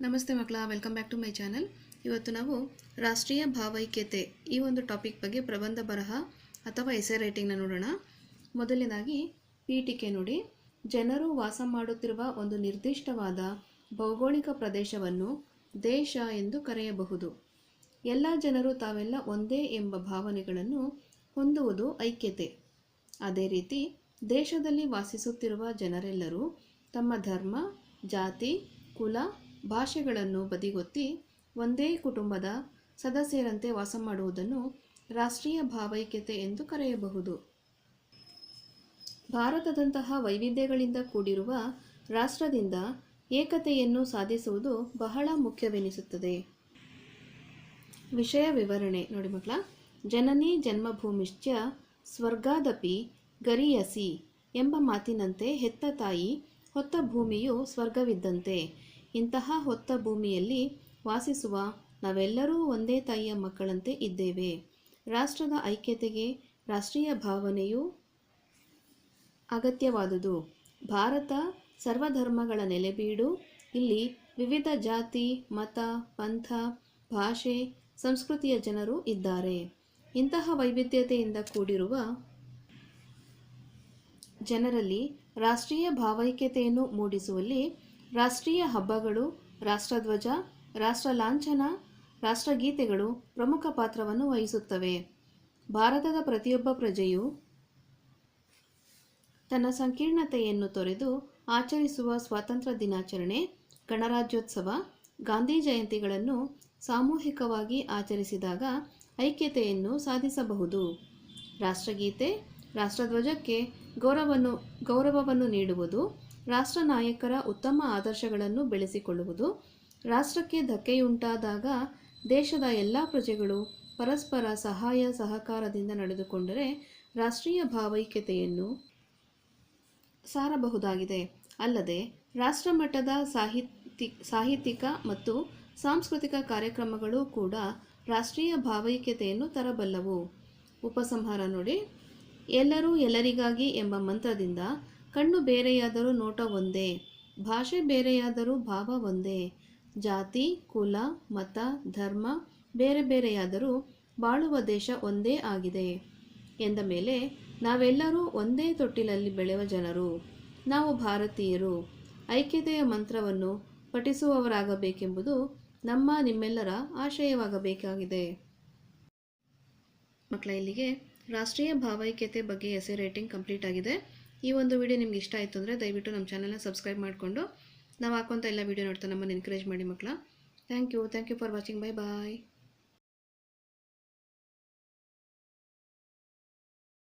ನಮಸ್ತೆ ಮಕ್ಕಳ welcome back to my channel ಇವತ್ತು ನಾವು ರಾಷ್ಟ್ರೀಯ ಭಾವೈಕ್ಯತೆ ಈ ಒಂದು ಟಾಪಿಕ್ ಬಗ್ಗೆ ಪ್ರಬಂಧ ಬರಹ ಅಥವಾ ಎಸೆ ರೈಟಿಂಗ್ನ ನೋಡೋಣ. ಮೊದಲನೇದಾಗಿ ಪೀಠಿಕೆ ನೋಡಿ. ಜನರು ವಾಸ ಮಾಡುತ್ತಿರುವ ಒಂದು ನಿರ್ದಿಷ್ಟವಾದ ಭೌಗೋಳಿಕ ಪ್ರದೇಶವನ್ನು ದೇಶ ಎಂದು ಕರೆಯಬಹುದು. ಎಲ್ಲ ಜನರು ತಾವೆಲ್ಲ ಒಂದೇ ಎಂಬ ಭಾವನೆಗಳನ್ನು ಹೊಂದುವುದು ಐಕ್ಯತೆ. ಅದೇ ರೀತಿ ದೇಶದಲ್ಲಿ ವಾಸಿಸುತ್ತಿರುವ ಜನರೆಲ್ಲರೂ ತಮ್ಮ ಧರ್ಮ, ಜಾತಿ, ಕುಲ ಭಾಷೆಗಳನ್ನು ಬದಿಗೊತ್ತಿ ಒಂದೇ ಕುಟುಂಬದ ಸದಸ್ಯರಂತೆ ವಾಸ ಮಾಡುವುದನ್ನು ರಾಷ್ಟ್ರೀಯ ಭಾವೈಕ್ಯತೆ ಎಂದು ಕರೆಯಬಹುದು. ಭಾರತದಂತಹ ವೈವಿಧ್ಯಗಳಿಂದ ಕೂಡಿರುವ ರಾಷ್ಟ್ರದಿಂದ ಏಕತೆಯನ್ನು ಸಾಧಿಸುವುದು ಬಹಳ ಮುಖ್ಯವೆನಿಸುತ್ತದೆ. ವಿಷಯ ವಿವರಣೆ, ನೋಡಿ ಮಕ್ಕಳ, ಜನನಿ ಜನ್ಮಭೂಮಿಶ್ಚ ಸ್ವರ್ಗಾದಪಿ ಗರಿಯಸಿ ಎಂಬ ಮಾತಿನಂತೆ ಹೆತ್ತ ತಾಯಿ ಹೊತ್ತ ಭೂಮಿಯು ಸ್ವರ್ಗವಿದ್ದಂತೆ. ಇಂತಹ ಹೊತ್ತ ಭೂಮಿಯಲ್ಲಿ ವಾಸಿಸುವ ನಾವೆಲ್ಲರೂ ಒಂದೇ ತಾಯಿಯ ಮಕ್ಕಳಂತೆ ಇದ್ದೇವೆ. ರಾಷ್ಟ್ರದ ಐಕ್ಯತೆಗೆ ರಾಷ್ಟ್ರೀಯ ಭಾವನೆಯು ಅಗತ್ಯವಾದುದು. ಭಾರತ ಸರ್ವಧರ್ಮಗಳ ನೆಲೆಬೀಡು. ಇಲ್ಲಿ ವಿವಿಧ ಜಾತಿ, ಮತ, ಪಂಥ, ಭಾಷೆ, ಸಂಸ್ಕೃತಿಯ ಜನರು ಇದ್ದಾರೆ. ಇಂತಹ ವೈವಿಧ್ಯತೆಯಿಂದ ಕೂಡಿರುವ ಜನರಲ್ಲಿ ರಾಷ್ಟ್ರೀಯ ಭಾವೈಕ್ಯತೆಯನ್ನು ಮೂಡಿಸುವಲ್ಲಿ ರಾಷ್ಟ್ರೀಯ ಹಬ್ಬಗಳು, ರಾಷ್ಟ್ರಧ್ವಜ, ರಾಷ್ಟ್ರ ಲಾಂಛನ ರಾಷ್ಟ್ರಗೀತೆಗಳು ಪ್ರಮುಖ ಪಾತ್ರವನ್ನು ವಹಿಸುತ್ತವೆ. ಭಾರತದ ಪ್ರತಿಯೊಬ್ಬ ಪ್ರಜೆಯು ತನ್ನ ಸಂಕೀರ್ಣತೆಯನ್ನು ತೊರೆದು ಆಚರಿಸುವ ಸ್ವಾತಂತ್ರ್ಯ ದಿನಾಚರಣೆ, ಗಣರಾಜ್ಯೋತ್ಸವ, ಗಾಂಧಿ ಜಯಂತಿಗಳನ್ನು ಸಾಮೂಹಿಕವಾಗಿ ಆಚರಿಸಿದಾಗ ಐಕ್ಯತೆಯನ್ನು ಸಾಧಿಸಬಹುದು. ರಾಷ್ಟ್ರಗೀತೆ, ರಾಷ್ಟ್ರಧ್ವಜಕ್ಕೆ ಗೌರವವನ್ನು ಗೌರವವನ್ನು ನೀಡುವುದು ರಾಷ್ಟ್ರ ನಾಯಕರ ಉತ್ತಮ ಆದರ್ಶಗಳನ್ನು ಬೆಳೆಸಿಕೊಳ್ಳುವುದು, ರಾಷ್ಟ್ರಕ್ಕೆ ಧಕ್ಕೆಯುಂಟಾದಾಗ ದೇಶದ ಎಲ್ಲ ಪ್ರಜೆಗಳು ಪರಸ್ಪರ ಸಹಾಯ ಸಹಕಾರದಿಂದ ನಡೆದುಕೊಂಡರೆ ರಾಷ್ಟ್ರೀಯ ಭಾವೈಕ್ಯತೆಯನ್ನು ಸಾರಬಹುದಾಗಿದೆ. ಅಲ್ಲದೆ ರಾಷ್ಟ್ರಮಟ್ಟದ ಸಾಹಿತಿ ಸಾಹಿತ್ಯಿಕ ಮತ್ತು ಸಾಂಸ್ಕೃತಿಕ ಕಾರ್ಯಕ್ರಮಗಳು ಕೂಡ ರಾಷ್ಟ್ರೀಯ ಭಾವೈಕ್ಯತೆಯನ್ನು ತರಬಲ್ಲವು. ಉಪಸಂಹಾರ ನೋಡಿ, ಎಲ್ಲರೂ ಎಲ್ಲರಿಗಾಗಿ ಎಂಬ ಮಂತ್ರದಿಂದ ಕಣ್ಣು ಬೇರೆಯಾದರೂ ನೋಟ ಒಂದೇ, ಭಾಷೆ ಬೇರೆಯಾದರೂ ಭಾವ ಒಂದೇ. ಜಾತಿ, ಕುಲ, ಮತ, ಧರ್ಮ ಬೇರೆ ಬೇರೆಯಾದರೂ ಬಾಳುವ ದೇಶ ಒಂದೇ ಆಗಿದೆ. ಎಂದ ಮೇಲೆ, ನಾವೆಲ್ಲರೂ ಒಂದೇ ತೊಟ್ಟಿಲಲ್ಲಿ ಬೆಳೆಯುವ ಜನರು. ನಾವು ಭಾರತೀಯರು. ಐಕ್ಯತೆಯ ಮಂತ್ರವನ್ನು ಪಠಿಸುವವರಾಗಬೇಕೆಂಬುದು ನಮ್ಮ ನಿಮ್ಮೆಲ್ಲರ ಆಶಯವಾಗಬೇಕಾಗಿದೆ. ಮಕ್ಕಳ, ಇಲ್ಲಿಗೆ ರಾಷ್ಟ್ರೀಯ ಭಾವೈಕ್ಯತೆ ಬಗ್ಗೆ ಎಸೆ ರೇಟಿಂಗ್ ಕಂಪ್ಲೀಟ್ ಆಗಿದೆ. ಈ ಒಂದು ವಿಡಿಯೋ ನಿಮ್ಗೆ ಇಷ್ಟ ಆಯಿತು ಅಂದರೆ ದಯವಿಟ್ಟು ನಮ್ಮ ಚಾನಲ್ನ ಸಬ್ಸ್ಕ್ರೈಬ್ ಮಾಡಿಕೊಂಡು ನಾವು ಹಾಕುವಂಥ ಎಲ್ಲ ವಿಡಿಯೋ ನೋಡ್ತಾ ನಮ್ಮನ್ನು ಎನ್ಕರೇಜ್ ಮಾಡಿ ಮಕ್ಕಳ. Thank you thank you for watching bye bye